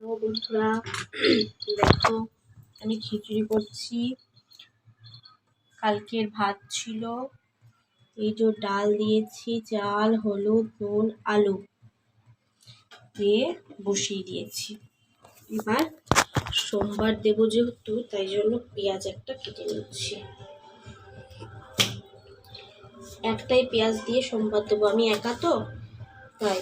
বন্ধুরা, দেখো, আমি খিচুড়ি করছি। কালকের ভাত ছিল। এই যে ডাল দিয়েছি, চাল, হলুদ, নুন, আলু দিয়ে বসিয়ে দিয়েছি। এবার সোমবার দেবো যেহেতু, তাই জন্য পেঁয়াজ একটা কেটে নিচ্ছি। একটাই পেঁয়াজ দিয়ে সোমবার দেবো। আমি একা তো, তাই।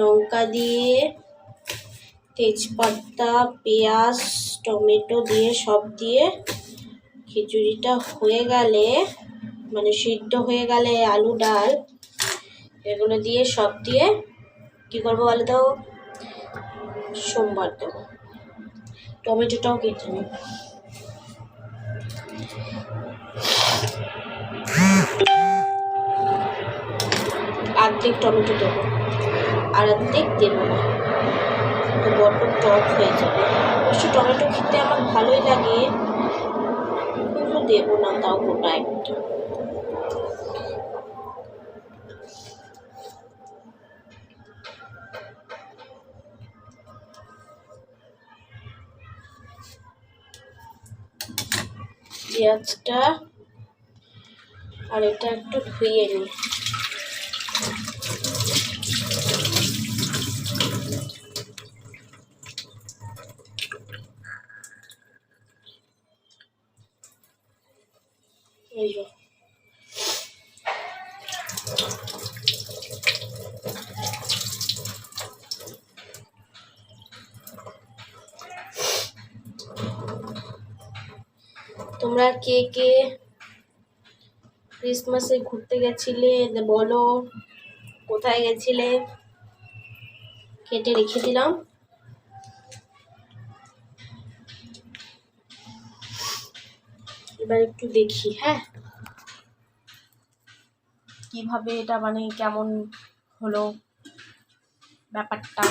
লঙ্কা দিয়ে তেজপাতা, পেঁয়াজ, টমেটো দিয়ে সব দিয়ে খিচুড়িটা হয়ে গেলে মানে সিদ্ধ হয়ে গেলে আলু, ডাল, এগুলো দিয়ে সব দিয়ে কী করব বলো তো? সোমবার দেবো। টমেটোটাও কেটে নিই অর্ধেক টমেটো দেবো। আর অর্ধেক দেবো না বড্ড টক হয়ে যাবে। অবশ্য টমেটো খেতে আমার ভালোই লাগে। কিন্তু দেবো না তাও গোটা একটা। পেঁয়াজটা আর এটা একটু ধুয়ে নিই। তোমরা কে কে ক্রিসমাসে ঘুরতে গেছিলে? বলো কোথায় গেছিলে? কেটে রেখে দিলাম। এবার একটু দেখি হ্যাঁ? কীভাবে এটা মানে কেমন হলো ব্যাপারটা?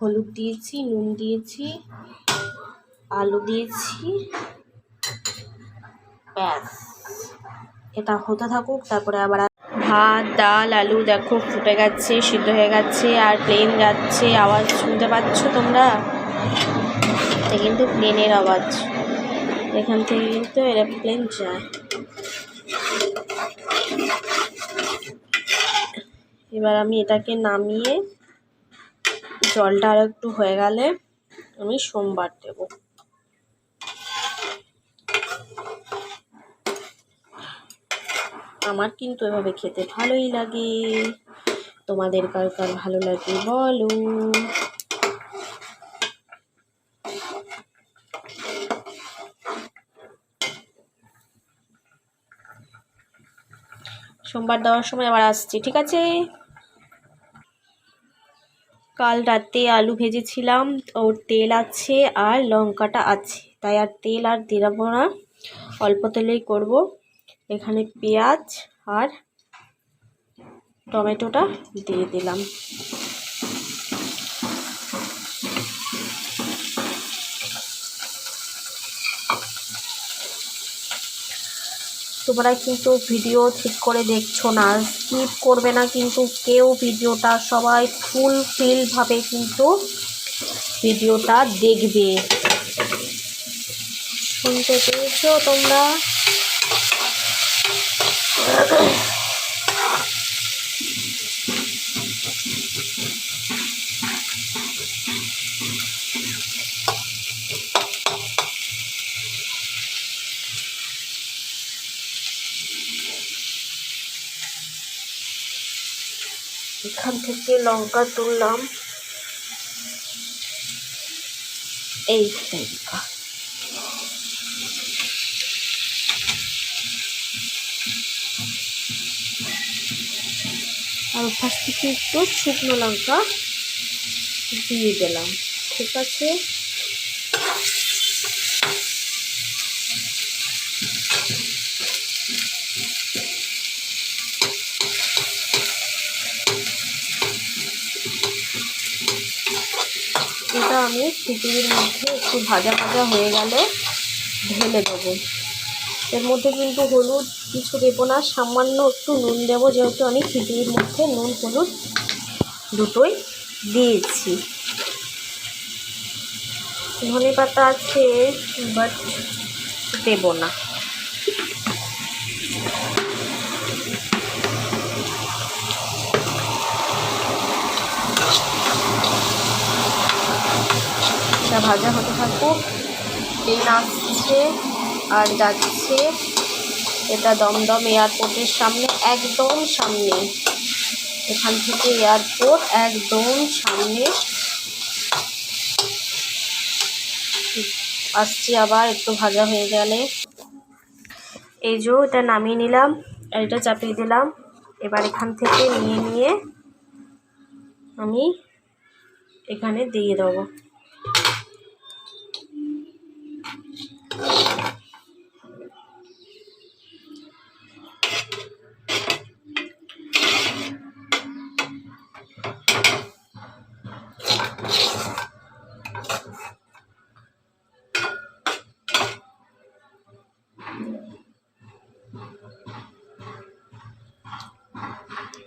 হলুদ দিয়েছি নুন দিয়েছি আলু দিয়েছি ব্যাস। এটা হতে থাকুক তারপরে আবার ভাত ডাল আলু দেখো, ফুটে গেছে, সিদ্ধ হয়ে গেছে, আর প্লেন যাচ্ছে। আওয়াজ শুনতে পাচ্ছ তোমরা? এটা কিন্তু প্লেনের আওয়াজ। এখান থেকে কিন্তু এরোপ্লেন যায়। এবার আমি এটাকে নামিয়ে জলটা আর একটু হয়ে গেলে আমি সোমবার দেব। আমার কিন্তু এভাবে খেতে ভালোই লাগে। তোমাদের কার কার ভালো লাগে বলো। সোমবার দেওয়ার সময় আবার আসছি, ঠিক আছে? কাল রাতে আলু ভেজেছিলাম, ওর তেল আছে আর লঙ্কাটা আছে, তাই আর তেল আর দিলাবো না, অল্প তেলেই করব। এখানে পেঁয়াজ আর টমেটোটা দিয়ে দিলাম। তোমরা কিন্তু ভিডিও ঠিক করে দেখছ না স্কিপ করবে না, কিন্তু কেউ ভিডিওটা সবাই ফুলফিলভাবে কিন্তু ভিডিওটা দেখবে। শুনতে পেয়েছ তোমরা? এখান থেকে লঙ্কা তুললাম এই লঙ্কা আর ফার্স্ট থেকে একটু শুকনো লঙ্কা দিয়ে দিলাম। ঠিক আছে? এটা আমি খিচুড়ির মধ্যে একটু ভাজা ভাজা হয়ে গেলে ঢেলে দেবো। এর মধ্যে কিন্তু হলুদ কিছু দেবো না, সামান্য একটু নুন দেবো, যেহেতু আমি খিচুড়ির মধ্যে নুন, হলুদ দুটোই দিয়েছি। ধনে পাতা আছে বাট দেবো না। ভাজা হতে থাকুক, তেল আসছে। আর যাচ্ছে এটা দমদম এয়ারপোর্টের সামনে, একদম সামনে। এখান থেকে এয়ারপোর্ট একদম সামনে। আসছি আবার, একটু ভাজা হয়ে গেলে। এই যে এটা নামিয়ে নিলাম আর এটা চাপিয়ে দিলাম। এবার এখান থেকে নিয়ে নিয়ে আমি এখানে দিয়ে দেবো।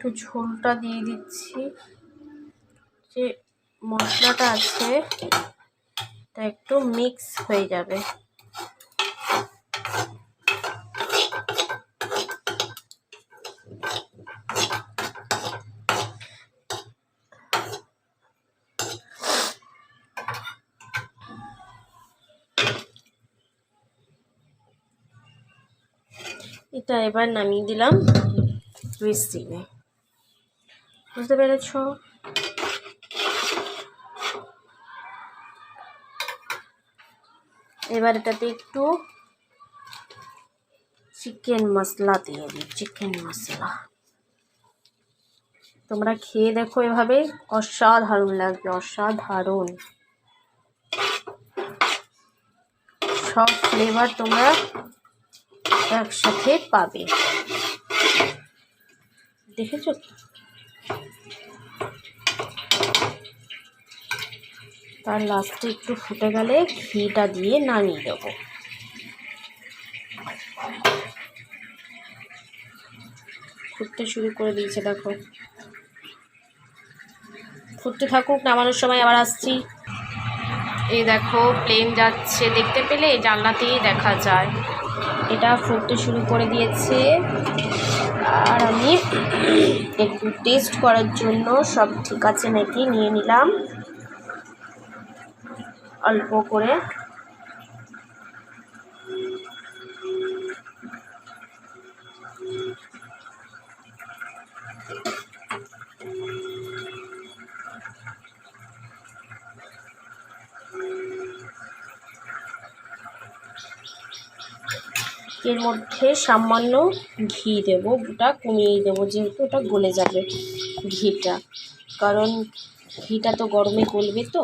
একটু ঝোলটা দিয়ে দিচ্ছি। যে মশলাটা আছে, তা একটু মিক্স হয়ে যাবে। এটা এবার নামিয়ে দিলাম রেসিপি বুঝতে পেরেছ? এবার এটাতে একটু চিকেন মশলা দিয়ে দিই চিকেন মশলা তোমরা খেয়ে দেখো এভাবে, অসাধারণ লাগবে, অসাধারণ। সব ফ্লেভার তোমরা একসাথে পাবে। দেখেছ তার লাস্টে একটু ফুটে গেলে ঘিটা দিয়ে নামিয়ে দেবো। ফুটতে শুরু করে দিয়েছে, দেখো। ফুটতে থাকুক, নামানোর সময় আবার আসছি। এই দেখো প্লেন যাচ্ছে। দেখতে পেলে এই জানলাতেই দেখা যায়। এটা ফুটতে শুরু করে দিয়েছে। আর আমি একটু টেস্ট করার জন্য সব ঠিক আছে নাকি নিয়ে নিলাম। অল্প করে। এর মধ্যে সামান্য ঘি দেবো, ওটা কমিয়ে দেবো, যেহেতু ওটা গলে যাবে ঘিটা। কারণ ঘিটা তো গরমে গলবে তো।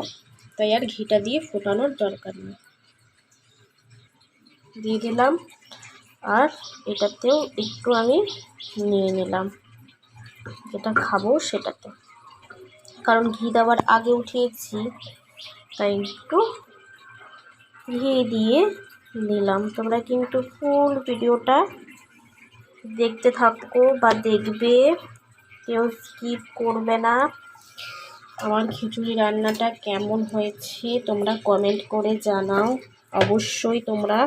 তাই আর ঘিটা দিয়ে ফোটানোর দরকার নেই। দিয়ে দিলাম আর এটাতেও একটু আমি নিয়ে নিলাম। যেটা খাব সেটাতে। কারণ ঘি দেওয়ার আগে উঠিয়েছি, তাই একটু ঘি দিয়ে নিলাম। তোমরা কিন্তু ফুল ভিডিওটা দেখতে থাকো বা দেখবে, কেউ স্কিপ করবে না। আমার খিচুড়ি রান্নাটা কেমন হয়েছে তোমরা কমেন্ট করে জানাও। অবশ্যই তোমরা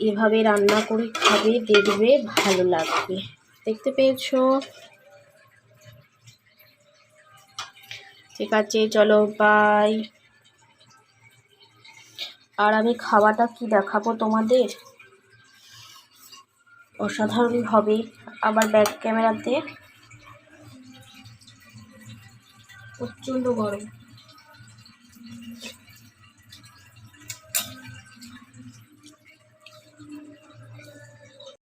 এভাবে রান্না করে খাবে, দেখবে, ভালো লাগবে। দেখতে পেয়েছ? ঠিক আছে, চলো বাই আর আমি খাওয়াটা কি দেখাবো তোমাদের? অসাধারণ হবে। আবার ব্যাক ক্যামেরাতে প্রচণ্ড গরম।